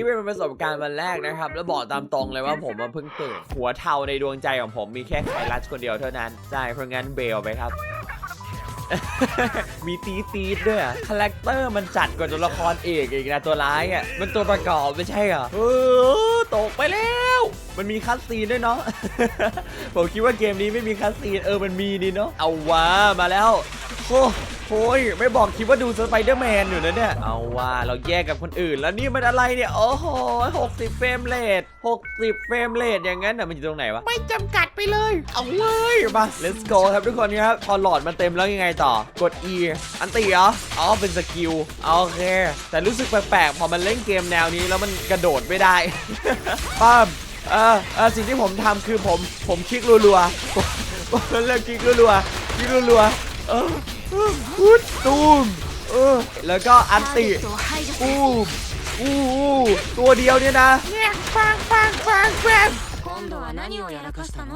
นี้เป็นประสบการณ์วันแรกนะครับ แล้วบอกตามตรงเลยว่าผมมาเพิ่งตื่นหัวเทาในดวงใจของผมมีแค่ไคลัสคนเดียวเท่านั้นใช่เพราะงั้นเบลไปครับ มีตีตีดด้วยอะคาแรคเตอร์มันจัดกว่าตัวละครเอกอีกนะตัวร้ายอะมันตัวประกอบไม่ใช่เหรอ ตกไปแล้ว มันมีคัสซีนด้วยเนาะ ผมคิดว่าเกมนี้ไม่มีคัสซีนเออมันมีดีเนาะ เอาว่ามาแล้วโอ้โหยไม่บอกคิดว่าดูสไปเดอร์แมนอยู่นะเนี่ย เอาว่าเราแยกกับคนอื่น แล้วนี่มันอะไรเนี่ย โอ้โห60เฟรมเรท60เฟรมเรทอย่างนั้นน่ะมันอยู่ตรงไหนวะ ไม่จำกัดไปเลย เอาเลยมา let's go ครับทุกคนครับ พอหลอดมันเต็มแล้วยังไงต่อ กด E อันตีเหรอ อ๋อ เป็นสกิล โอเค แต่รู้สึกแปลกๆ พอมันเล่นเกมแนวนี้แล้วมันกระโดดไม่ได้ป้ามเออเออสิ่งที่ผมทำคือผม ผมคลิกรัวๆ ผมผมเลือกคลิกรัวๆคลิกรัวๆเออเอออุ๊ดตูมเออ แล้วก็อันติ ターゲットを排除する อู้อู้อู้ตัวเดียวเนี่ยนะ เนี่ยฟังฟังฟังฟัง 今度は何をやらかしたの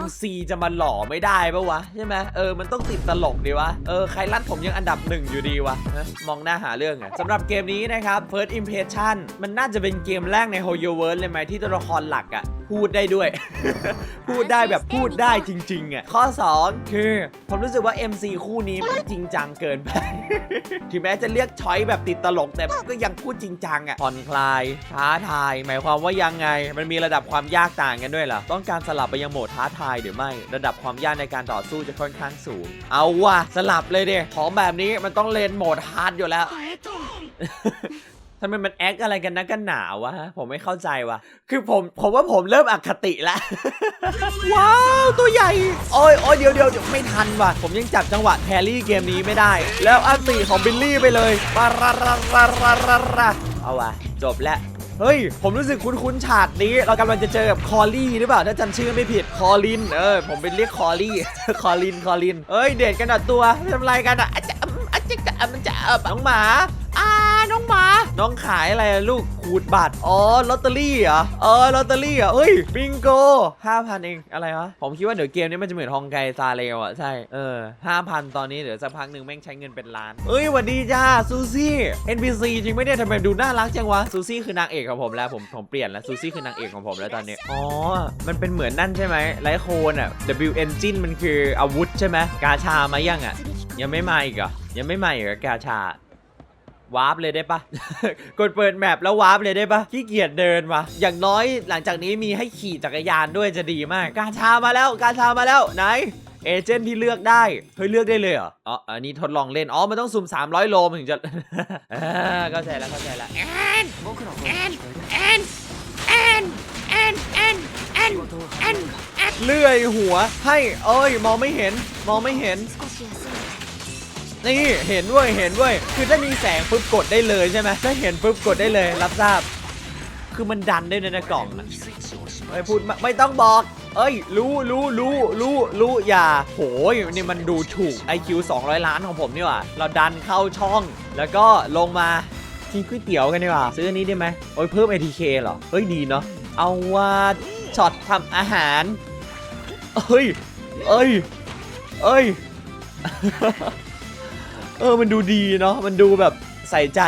MC จะมาหล่อไม่ได้ปะวะ ใช่ไหมเออมันต้องติดตลกดีวะ เออ ใครลั่นผมยังอันดับหนึ่งอยู่ดีวะฮะมองหน้าหาเรื่องอะสำหรับเกมนี้นะครับ First Impression มันน่าจะเป็นเกมแรกใน h o y o v e r s e เลยไหมที่ตัวละครหลักอะ พูดได้ด้วย พูดได้แบบพูดได้จริงๆอะข้อ 2 คือ ผมรู้สึกว่า MC คู่นี้มันจริงจังเกินไป ถึงแม้จะเรียกช้อยแบบติดตลกแต่ก็ยังพูดจริงจังอะผ่อนคลายท้าทาย หมายความว่ายังไง มันมีระดับความยากต่างกันด้วยเหรอต้องการสลับไปยังโหมดท้าทายหรือไม่ ระดับความยากในการต่อสู้จะค่อนข้างสูง เอาว่ะสลับเลยดิของแบบนี้มันต้องเล่นโหมดฮาร์ดอยู่แล้ว ทำไมมันแอคอะไรกันนะกันหนาวะฮะผมไม่เข้าใจวะคือผมผมว่าผมเริ่มอคติแล้วว้าว ตัวใหญ่ โอ้ยโอ้ยเดี๋ยวเดี๋ยวเดี๋ยวไม่ทันว่ะ ผมยังจับจังหวะแครี่เกมนี้ไม่ได้ แล้วอันติของบิลลี่ไปเลยปาราราราราราราเอาวะจบแล้วเฮ้ย ผมรู้สึกคุ้นๆ ฉากนี้ เรากำลังจะเจอกับคอลลี่หรือเปล่า ถ้าจำชื่อไม่ผิด คอลิน เออ ผมเป็นเรียกคอลลี่ คอลิน คอลิน เอ้ย เดทกันหน่อยตัวทำอะไรกันอะอาจจะอาจจะอาจจะน้องหมา อ่า น้องหมา น้องขายอะไรลูกขูดบัตรอ๋อลอตเตอรี่เหรอเออลอตเตอรี่เหรอเฮ้ยบิงโกห้าพันเองอะไรวะผมคิดว่าเดี๋ยวเกมนี้มันจะเหมือนฮองไกซาเรลอะใช่เออห้าพันตอนนี้เดี๋ยวสักพักหนึ่งแม่งใช้เงินเป็นล้านเอ้ยหวัดดีจ้าซูซี่ NPC จริงไหมเนี่ยทำไมดูน่ารักจังวะซูซี่คือนางเอกของผมแล้วผมผมเปลี่ยนแล้วซูซี่คือนางเอกของผมแล้วตอนนี้อ๋อมันเป็นเหมือนนั่นใช่ไหมไลโคนอะ W Engine มันคืออาวุธใช่ไหมกาชามายังอะยังไม่มาอีกเหรอยังไม่มาอีกเหรอกาชา วาร์ปเลยได้ปะ กดเปิดแมปแล้ววาร์ปเลยได้ปะขี้เกียจเดินมะอย่างน้อยหลังจากนี้มีให้ขี่จักรยานด้วยจะดีมาก การชามาแล้วการชามาแล้วไหนเอเจนต์ที่เลือกได้ เฮ้ยเลือกได้เลยเหรอ อ๋อ อันนี้ทดลองเล่น อ๋อ มันต้องซูม 300 โลมันถึงจะเข้าใจแล้วเข้าใจแล้วแอนแอนแอนแอนแอนแอนแอนแอนเลื่อยหัวให้ เอ้ย มองไม่เห็น มองไม่เห็น นี่เห็นด้วยเห็นด้วยคือถ้ามีแสงปุ๊บกดได้เลยใช่ไหมถ้าเห็นปุ๊บกดได้เลย รับทราบ คือมันดันได้ในกล่องอะไม่พูดไม่ไม่ต้องบอก เอ้ย รู้รู้รู้รู้รู้อย่าโหยนี่มันดูถูก IQ 200 ล้านของผมนี่หว่า เราดันเข้าช่อง แล้วก็ลงมากินก๋วยเตี๋ยวกันดีกว่า ซื้ออันนี้ได้ไหมโอ้ยเพิ่ม ATK เหรอ เฮ้ยดีเนาะเอาว่าช็อตทำอาหาร เอ้ย เอ้ย เอ้ย เออมันดูดีเนาะมันดูแบบใส่ใจ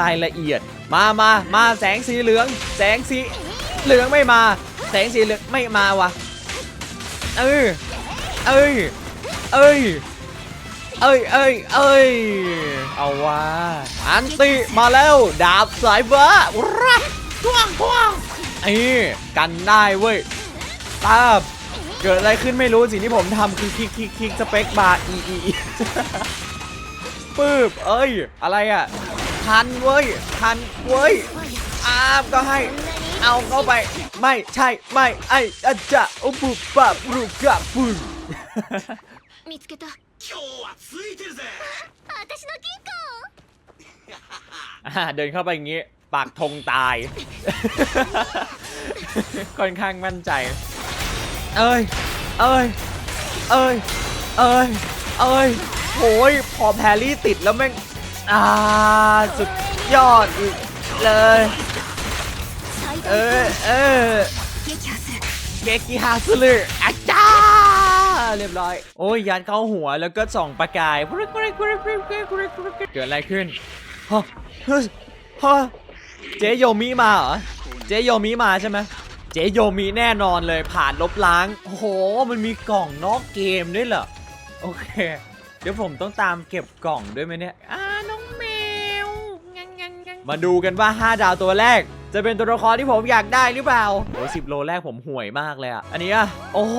รายละเอียด มามามาแสงสีเหลือง แสงสีเหลืองไม่มา แสงสีเหลืองไม่มาวะเออเอ้ยเอ้ยเอ้ยเอ้ยเอ้ยเอาว่าอันติมาแล้วดาบสายฟ้ารัท่วงท่วงไอ้กันได้เว้ยตาบเกิดอะไรขึ้นไม่รู้สิ่งที่ผมทำคือคลิกคลิกคลิกสเปคบาร์อีอี ปืบเอ้ย อะไรอ่ะ ทันเว้ย ทันเว้ยอ้ามก็ให้ เอาเข้าไป ไม่ใช่ ไม่ไอ้อาจะอุบุปะปรุกะปุน 見つけた今日はついてるぜ私の金庫 อ่าเดินเข้าไปอย่างงี้ ปากธงตาย ค่อนข้างมั่นใจ เอ้ย เอ้ย เอ้ย เอ้ย เอ้ย โอ้ยพอแพรี่ติดแล้วแม่งอ่าสุดยอดอีกเลย เออเออเกกิฮาสลืออาจารย์เรียบร้อย โอ้ยยันเข้าหัวแล้วก็ส่องประกาย เกิดอะไรขึ้นฮะเฮะเจโยมิมาเหรอ เจโยมิมาใช่ไหมเจโยมิแน่นอนเลยผ่านลบล้าง โอ้โห มันมีกล่องนอกเกมด้วยเหรอ โอเค เดี๋ยวผมต้องตามเก็บกล่องด้วยไหมเนี่ยอ่าน้องแมวงังงังงังมาดูกันว่า 5 ดาวตัวแรก จะเป็นตัวละครที่ผมอยากได้หรือเปล่าโอ้สิบโลแรกผมห่วยมากเลยอะอันนี้อะโอ้โห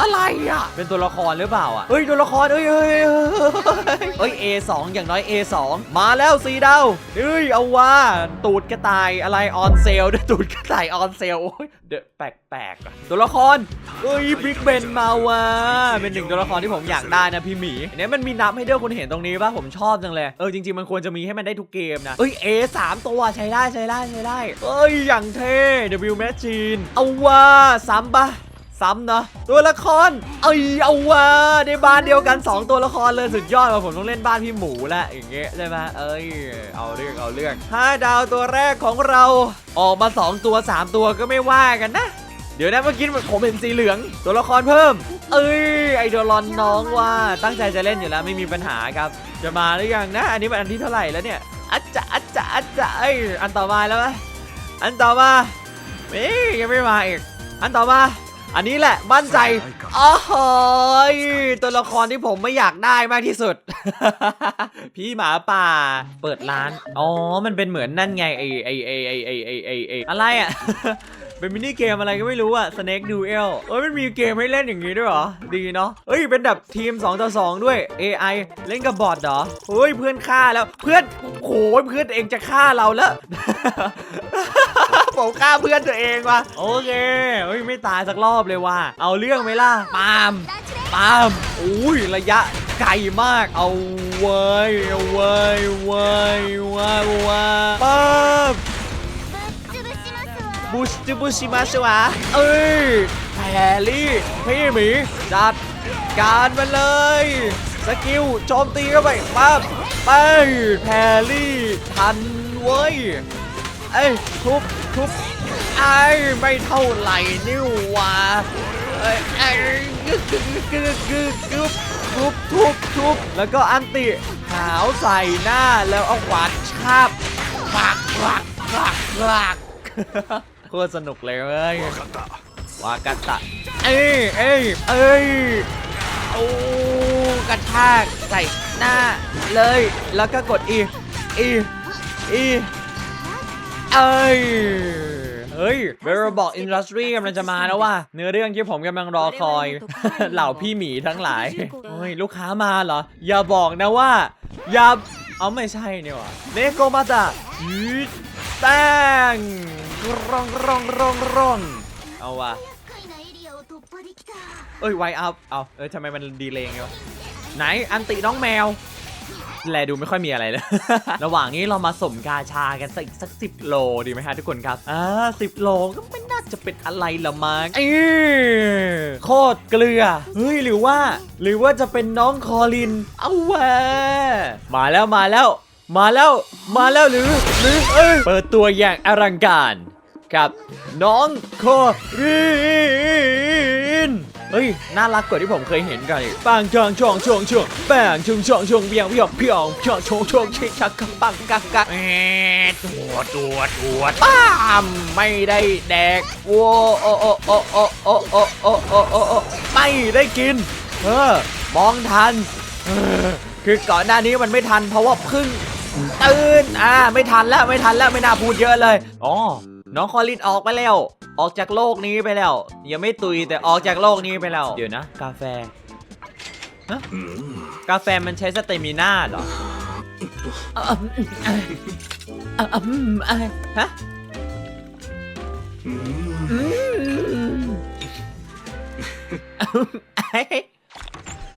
อะไรอะ เป็นตัวละครหรือเปล่าอะเฮ้ยตัวละครเอ้ยเอ้ยเอ้ยเอ้ย A2 อย่างน้อย A2 มาแล้วสีดาวเฮ้ยเอาว่าตูดกระต่ายอะไรออนเซลด้วยตูดกระต่ายออนเซลโอ้ยเดอะแปลกๆอะตัวละครเอ้ยบิ๊กเบนมาว่ะเป็นหนึ่งตัวละครที่ผมอยากได้นะพี่หมีเนี่ยมันมีนับให้ด้วยคุณเห็นตรงนี้ป่ะผมชอบจังเลยเออจริงๆมันควรจะมีให้มันได้ทุกเกมนะเอ้ย A สามตัวใช้ได้ใช้ได้ใช้ได้เอ้ยอย่างเท่ W Machine เอาว่าซ้ำปะ ซ้ำนะตัวละคร เอ้ยเอาว่าในบ้านเดียวกัน 2 ตัวละครเลยสุดยอดว่ะผมต้องเล่นบ้านพี่หมูแหละอย่างเงี้ยใช่ไหมเอ้ยเอาเรื่องเอาเรื่องห้าดาวตัวแรกของเราออกมา 2 ตัว 3 ตัวก็ไม่ว่ากันนะ เดี๋ยวนะเมื่อกี้ผมเห็นสีเหลือง ตัวละครเพิ่ม เอ้ยไอโดรอนน้องว่าตั้งใจจะเล่นอยู่แล้วไม่มีปัญหาครับ จะมาหรือยังนะ อันนี้เป็นอันที่เท่าไหร่แล้วเนี่ยอัจจะอัจจะอัจจะเอ้ยอันต่อมาแล้วไหมอันต่อมาเอ้ยยังไม่มาอีกอันต่อมา อันนี้แหละมั่นใจอ๋อเฮ้ยตัวละครที่ผมไม่อยากได้มากที่สุด พี่หมาป่า เปิดร้าน อ๋อ มันเป็นเหมือนนั่นไงไอไอไอไอไอไอไอไออะไรอะ เป็นมินิเกมอะไรก็ไม่รู้อะ Snake Duel เอ้ยมันมีเกมให้เล่นอย่างนี้ด้วยเหรอ ดีเนาะเอ้ยเป็นแบบทีม2ต่อ2ด้วย AI เล่นกับบอทเหรอเฮ้ยเพื่อนฆ่าแล้ว เพื่อนโอ้ยเพื่อนเองจะฆ่าเราแล้ว ผมฆ่าเพื่อนตัวเองว่ะโอเคเฮ้ยไม่ตายสักรอบเลยว่ะเอาเรื่องไหมล่ะปามปามอุ้ยระยะไกลมากเอาเว้ยเอาเว้ยเว้ยว้าวว้าป๊บบูสติบูชิมาสวะเอ้ยแพรี่พี่หมีจัดการมันเลยสกิลโจมตีเข้าไปปั๊บไปแพรี่ทันเว้ยเอ้ยทุบ ทุบไอ้ไม่เท่าไหร่นี่หว่าเอ้ยไอ้กึกกึกกึกกึกกึกทุบทุบทุบแล้วก็อันติหาวใส่หน้าแล้วเอาขวานชาบปักปักปักปักโคตรสนุกเลยเว้ยวากาตะเอ้ยเอ้ยเอ้ยโอ้กระชากใส่หน้าเลย แล้วก็กดอีอีอี เอ้ยเฮ้ยเวอร์บอกอินดัสทรีกำลังจะมาแล้วว่าเนื้อเรื่องที่ผมกำลังรอคอย เหล่าพี่หมีทั้งหลายเฮ้ยลูกค้ามาเหรอ อย่าบอกนะว่า อย่า เอาไม่ใช่เนี่ยวะเลโกมาตะยืดแป้งร้องร้องร้องร่องเอาว่ะเอ้ยไวอัพเอาเอ้ยทำไมมันดีเลงวะไหนอันติน้องแมว แลดูไม่ค่อยมีอะไรเลย ระหว่างนี้เรามาสมกาชากันสักอีกสักสิบโลดีไหมฮะทุกคนครับอ่าสิบโลก็ไม่น่าจะเป็นอะไรละมั้งเอ้ยโคตรเกลือเฮ้ยหรือว่า หรือว่าจะเป็นน้องคอลิน เอาแวมาแล้วมาแล้ว มาแล้วมาแล้วหรือหรือเอ้ยเปิดตัวอย่างอลังการกับน้องโคริน เฮ้ย น่ารักกว่าที่ผมเคยเห็นกันอีกปังจองช่องช่องช่องแป้งช่องช่องช่องเพียงเพียงเพียงช่องช่องช่องชิชักกังปังกักกักแอดตัวตัวตัวป้ามไม่ได้แดกโว้โอ้โอ้โอ้โอ้โอ้โอ้โอ้โอ้โอ้โอ้ไม่ได้กิน เออมองทัน คือก่อนหน้านี้มันไม่ทันเพราะว่าพึ่งตื่นอ่าไม่ทันแล้วไม่ทันแล้วไม่น่าพูดเยอะเลยอ๋อน้องคอลินออกไปแล้ว ออกจากโลกนี้ไปแล้วยังไม่ตุยแต่ออกจากโลกนี้ไปแล้วเดี๋ยวนะ กาแฟฮะกาแฟมันใช้สเตมิน่าเหรออะอะอะอะอะอะฮะอืม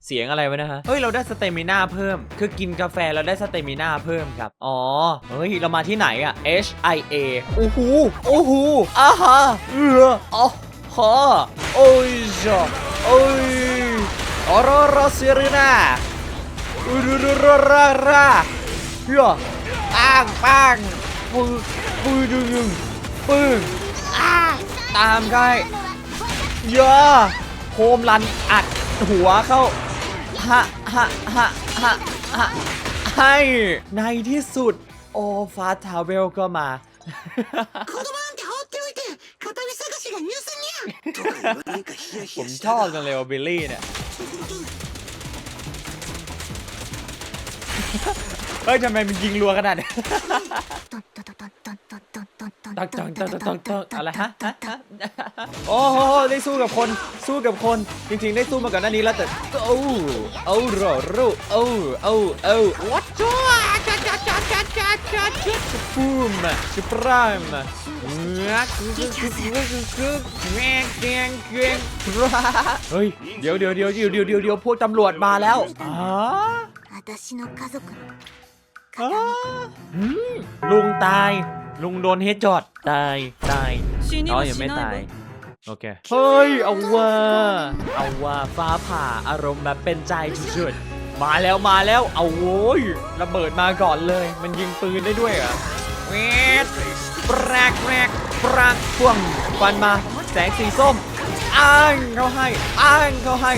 เสียงอะไรวะนะฮะ เฮ้ย เราได้สเตมิน่าเพิ่ม คือกินกาแฟเราได้สเตมิน่าเพิ่มครับ อ๋อ เฮ้ย เรามาที่ไหนอะ H I A โอ้โหโอ้โหอ่าฮะเอออ๋อฮะโอ้ยจ้ะโอ้ยออรอรอเซรีนาอูรูรูรูราราเฮ้ยปังปังปึ้งปึ้งดึงปึ้งอ่าตามใกล้เยอะโฮมรันอัดหัวเข้า ฮะฮะฮะฮะฮะให้ในที่สุด โอฟาทาวเวลก็มาผมชอบจังเลยว่าบิลลี่เนี่ย เฮ้ยทำไมมันยิงรัวขนาดนี้ ตักตักตักตักตักตักอะไรฮะฮะฮะโอ้โหได้สู้กับคนสู้กับคน จริงๆ ได้สู้มาก่อนหน้านี้แล้วแต่โอ้โอ้รอรูโอ้โอ้โอ้วัดจ้าจ้าจ้าจ้าจ้าจ้าจ้าจ้าฟูมชิปรามเงือกกึกกึกกึกกึกกึกแงงแงงแงงเฮ้ยเดี๋ยวเดี๋ยวเดี๋ยวเดี๋ยวเดี๋ยวเดี๋ยวเดี๋ยวพวกตำรวจมาแล้วอ๋อ 私の家族の อ๋อหืมลุงตาย ลุงโดนเฮดจอดตายตายน้อยังไม่ตายโอเคเฮ้ยเอาว่าเอาว่าฟ้าผ่าอารมณ์แบบเป็นใจชุดๆมาแล้วมาแล้วเอาโว้ยระเบิดมาก่อนเลย มันยิงปืนได้ด้วยเหรอเวทแรกแรกปรางพ่วงฟันมาแสงสีส้มอ้างเขาให้อ้างเขาให้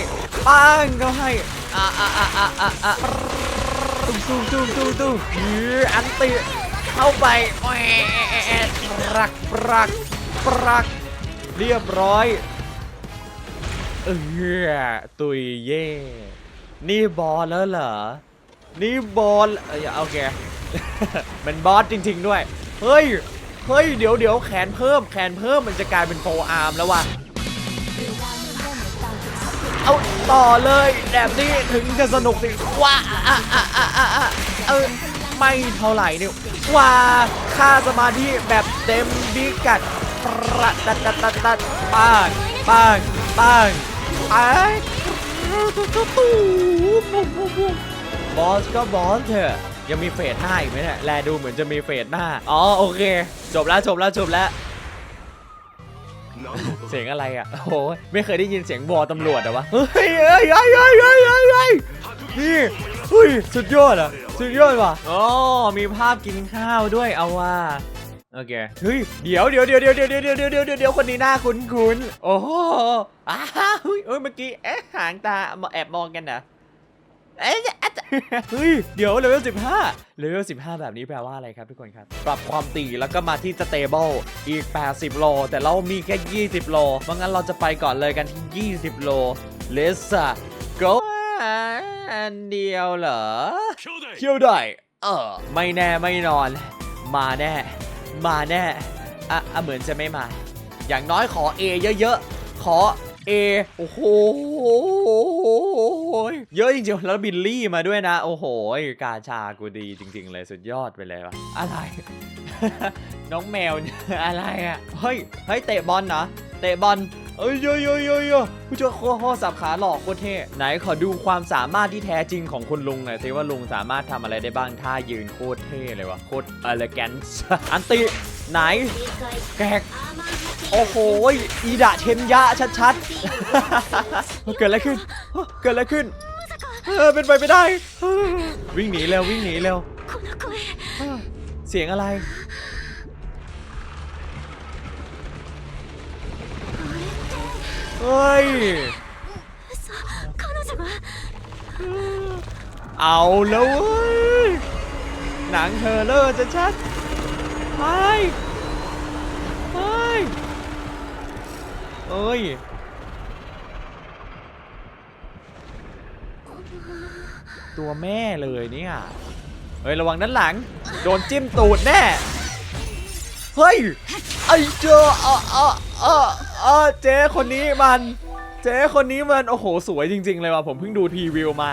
อ้างเขาให้อ่าอ่าอ่าอ่าอ่าตุ้งตุ้งตุ้งตุ้งตุ้งยืออันติ เข้าไปแหวะปรักปรักปรัก เรียบร้อย เออตุยเย่ นี่บอลแล้วเหรอ นี่บอลเอ้ยโอเค มันบอสจริง ๆด้วย เฮ้ย เฮ้ย เดี๋ยวเดี๋ยวแขนเพิ่ม แขนเพิ่มมันจะกลายเป็นโฟอาร์มแล้วว่ะเอาต่อเลยแบบนี้ถึงจะสนุกสิว้าอะอะอะอะอะเออไม่เท่าไหร่เนี่ย ว้าค่าสมาธิแบบเต็มบิกัดประตัดตัดตัดตัดป้างป้างป้างป้างบอสก็บอสเถอะยังมีเฟสห้าอีกไหมเนี่ยแลดูเหมือนจะมีเฟสหน้าอ๋อโอเค จบแล้วจบแล้วจบแล้วเสียงอะไรอะโอ้โหไม่เคยได้ยินเสียงวอตำรวจเหรอวะเฮ้ยเฮ้ยเฮ้ยเฮ้ยเฮ้ยเฮ้ยเฮ้ยนี่ เฮ้ยสุดยอดอะสุดยอดว่ะอ๋อมีภาพกินข้าวด้วยเอาว่า โอเค เฮ้ย เดี๋ยวเดี๋ยวเดี๋ยวเดี๋ยวเดี๋ยวเดี๋ยวเดี๋ยวเดี๋ยวเดี๋ยวเดี๋ยวคนนี้หน้าคุ้นคุ้นโอ้โหอ้าวเฮ้ยเอ้ยเมื่อกี้เอ๊ะหางตาแอบมองกันนะเอ๊ะอะเฮ้ย เดี๋ยวเลเวล15เลเวล15แบบนี้แปลว่าอะไรครับทุกคนครับ ปรับความถี่แล้วก็มาที่สเตเบิลอีก 80 โล แต่เรามีแค่ 20 โลเพราะงั้นเราจะไปก่อนเลยกันที่ 20 โล Let's go อันเดียวเหรอเที่ยวได้เออไม่แน่ไม่นอน มาแน่ มาแน่อะอะเหมือนจะไม่มา อย่างน้อยขอ A เยอะๆ ขอ A โอ้โหเยอะจริงๆ แล้วบิลลี่มาด้วยนะ โอ้โหกาชากูดีจริง ๆ เลยสุดยอดไปเลยวะอะไร น้องแมวเนี่ยอะไรอะ เฮ้ย เฮ้ยเตะบอลนะเตะบอล เอ้ยโยยโยยผู้ช่วยโคพ่อสับขาหลอกโคตรเท่ไหนขอดูความสามารถที่แท้จริงของคุณลุงหน่อยสิว่าลุงสามารถทำอะไรได้บ้างท่ายืนโคตรเท่เลยวะโคตรเอลแกนซ์อันติไหนแกกโอ้โหอีดะเทนยะชัดๆ เกิดอะไรขึ้น เกิดอะไรขึ้น เออเป็นไปไม่ได้ วิ่งหนีแล้ววิ่งหนีแล้วเสียงอะไร เฮ้ย เอาแล้วเว้ย หนังเธอเลอจะชัดไปไปเอ้ย ตัวแม่เลยเนี่ยเฮ้ย ระวังด้านหลัง โดนจิ้มตูดแน่ เฮ้ย ไอ้เจออะอะอะ เออเจ๊คนนี้มัน เจ๊คนนี้มัน โอ้โห สวยจริง ๆ เลยว่ะ ผมเพิ่งดูทีวิวมา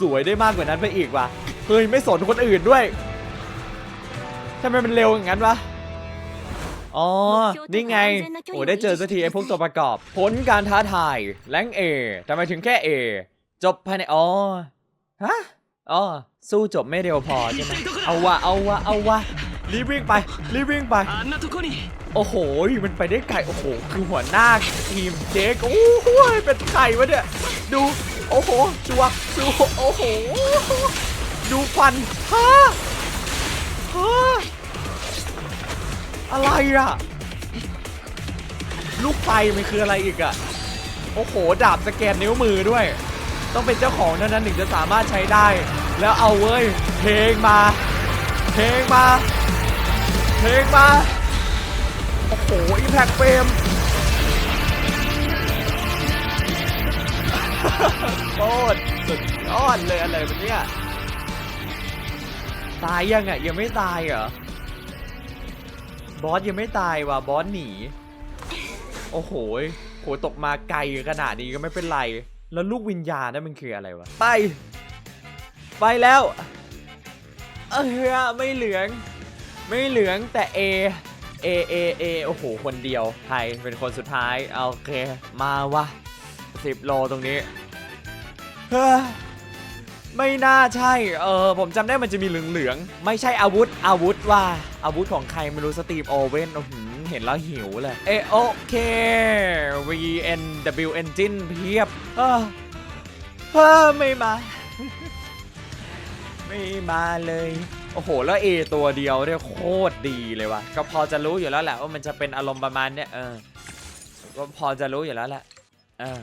สวยได้มากกว่านั้นไปอีกว่ะ เฮ้ย ไม่สนคนอื่นด้วยทำไมมันเร็วอย่างนั้นวะ อ๋อ นี่ไง โอ้ได้เจอสักทีไอ้พวกตัวประกอบ ผลการท้าทาย แรงเอทำไมถึงแค่ A จบภายใน อ๋อ ฮะ อ๋อ สู้จบไม่เร็วพอใช่ไหมเอาวะ เอาวะ เอาวะ รีบวิ่งไป รีบวิ่งไป โอ้โห มันไปได้ไกล โอ้โห คือหัวหน้าทีมเจ๊กโอ้โหเป็นไข่วะเนี่ย ดู โอ้โหจวกดูโอ้โห ดูฟันฮะฮะอะไรอะลูกไฟมันคืออะไรอีกอะโอ้โห ดาบสแกนนิ้วมือด้วย ต้องเป็นเจ้าของเท่านั้นถึงจะสามารถใช้ได้ แล้วเอาเว้ย เพลงมา เพลงมา เพลงมา โอ้โหอิมแพคเฟรมโคตรสุดยอดเลยอะไรแบบเนี้ยตายยังอะยังไม่ตายเหรอ บอสยังไม่ตายว่ะบอสหนี โอ้โหโหตกมาไกลขนาดนี้ก็ไม่เป็นไร แล้วลูกวิญญาณนั่นมันคืออะไรวะ ไป ไปแล้ว เออไม่เหลือง ไม่เหลืองแต่ A A A A โอ้โห คนเดียวใครเป็นคนสุดท้าย โอเค มาวะสิบโลตรงนี้ เฮ้อ ไม่น่าใช่ เออ ผมจำได้มันจะมีเหลืองๆ ไม่ใช่อาวุธ อาวุธว่า อาวุธของใครไม่รู้สตีฟโอเว่นเห็นแล้วหิวเลย เอโอเค V N W Engine เพียบ เออเฮ้อไม่มา ไม่มาเลย อ้โห แล้ว A ตัวเดียวเนี่ยโคตรดีเลยว่ะ ก็พอจะรู้อยู่แล้วแหละว่ามันจะเป็นอารมณ์ประมาณเนี้ยเออ ก็พอจะรู้อยู่แล้วแหละเออ